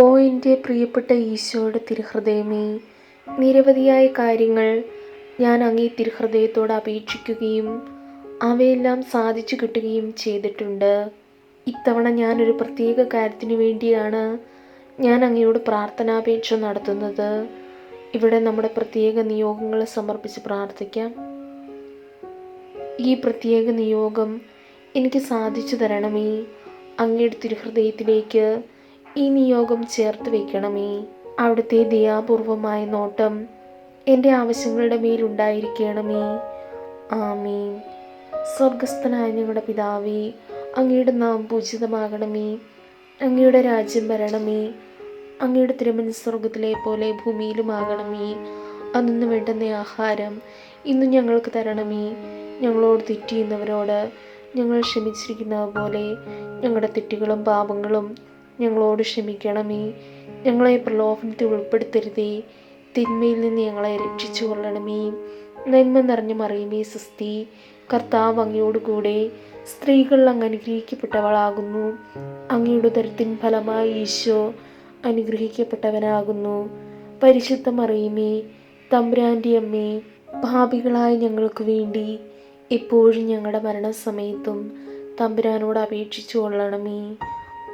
ഓ എന്റെ പ്രിയപ്പെട്ട ഈശോയുടെ തിരുഹൃദയമേ നിരവധിയായ കാര്യങ്ങൾ ഞാൻ അങ്ങേ തിരുഹൃദയത്തോട് അപേക്ഷിക്കുകയും അവയെല്ലാം സാധിച്ചു കിട്ടുകയും ചെയ്തിട്ടുണ്ട്. ഇത്തവണ ഞാനൊരു പ്രത്യേക കാര്യത്തിനു വേണ്ടിയാണ് ഞാൻ അങ്ങയോട് പ്രാർത്ഥനാപേക്ഷ നടത്തുന്നത്. ഇവിടെ നമ്മുടെ പ്രത്യേക നിയോഗങ്ങൾ സമർപ്പിച്ച് പ്രാർത്ഥിക്കാം. ഈ പ്രത്യേക നിയോഗം എനിക്ക് സാധിച്ചു തരണമേ. അങ്ങയുടെ തിരുഹൃദയത്തിലേക്ക് ഈ നിയോഗം ചേർത്ത് വെക്കണമേ. അവിടുത്തെ ദയാപൂർവമായ നോട്ടം എന്റെ ആവശ്യങ്ങളുടെ മേലുണ്ടായിരിക്കണമേ ആമീൻ. സ്വർഗസ്ഥനായ ഞങ്ങളുടെ പിതാവേ അങ്ങയുടെ നാം പൂജിതമാകണമേ. അങ്ങയുടെ രാജ്യം വരണമേ. അങ്ങയുടെ തിരുമൻ സ്വർഗത്തിലെ പോലെ ഭൂമിയിലുമാകണമേ. അന്നു വേണ്ടുന്ന ആഹാരം ഇന്ന് ഞങ്ങൾക്ക് തരണമേ. ഞങ്ങളോട് തെറ്റിയുന്നവരോട് ഞങ്ങൾ ക്ഷമിച്ചിരിക്കുന്നത് പോലെ ഞങ്ങളുടെ തെറ്റുകളും പാപങ്ങളും ഞങ്ങളോട് ക്ഷമിക്കണമേ. ഞങ്ങളെ പ്രലോഭനത്തിൽ ഉൾപ്പെടുത്തരുതേ. തിന്മയിൽ നിന്ന് ഞങ്ങളെ രക്ഷിച്ചു കൊള്ളണമേ. നന്മ നിറഞ്ഞു മറിയുമേ സുസ്തി. കർത്താവ് അങ്ങയോടുകൂടെ സ്ത്രീകൾ അങ്ങ് അനുഗ്രഹിക്കപ്പെട്ടവളാകുന്നു. അങ്ങയുടെ ഉദരത്തിൻ ഫലമായി ഈശോ അനുഗ്രഹിക്കപ്പെട്ടവനാകുന്നു. പരിശുദ്ധ മറിയുമേ തമ്പുരാന്റെ അമ്മേ ഭാവികളായ ഞങ്ങൾക്ക് വേണ്ടി എപ്പോഴും ഞങ്ങളുടെ മരണസമയത്തും തമ്പുരാനോട് അപേക്ഷിച്ചു കൊള്ളണമേ.